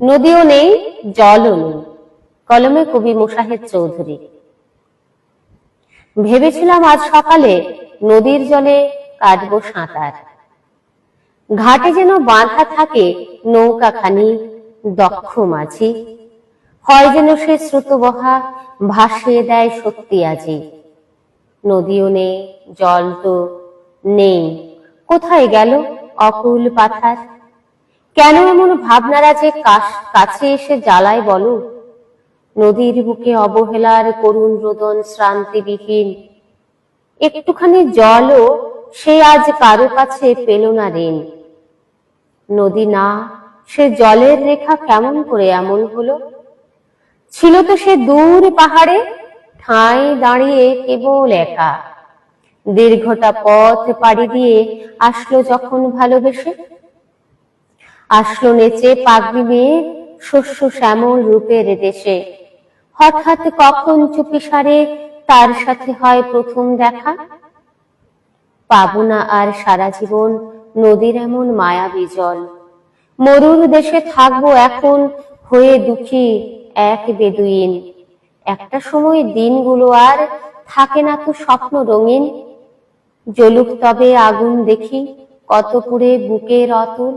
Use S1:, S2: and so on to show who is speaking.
S1: নদীও নেই, জলও নেই। কলমে কবি মোশাহেদ চৌধুরী। ভেবেছিলাম আজ সকালে নদীর জলে কাটবো সাঁতার। ঘাটে যেন বাঁধা থাকে নৌকাখানি দক্ষ মাঝি। হয় যেন সে স্রোতবহা ভাসিয়ে দেয় সত্যি আজি। নদীও নেই, জল তো নেই। কোথায় গেল অকুল পাথার? কেন এমন ভাবনারা যে কাছে এসে জ্বালায় বলো। নদীর বুকে অবহেলার করুণ রোদন শ্রান্তিবিহীন। একটুখানি জলও সে আজ কারও কাছে পেল না ঋণ। নদী না, সে জলের রেখা কেমন করে এমন হলো? ছিল তো সে দূর পাহাড়ে, ঠাঁই দাঁড়িয়ে কেবল একা। দীর্ঘটা পথ পাড়ি দিয়ে আসলো যখন ভালোবেসে। আসলো নেচে পাগড়ি মেয়ে শস্য শ্যামল রূপের দেশে। হঠাৎ কখন চুপিসারে তার সাথে হয় প্রথম দেখা? পাবো না আর সারা জীবন নদীর এমন মায়াবী জল। মরুর দেশে থাকব এখন হয়ে দুঃখী এক বেদুইন। একটা সময় দিনগুলো আর থাকে না তো স্বপ্ন রঙিন। জলুক তবে আগুন দেখি, কত পুরে বুকের অতুল।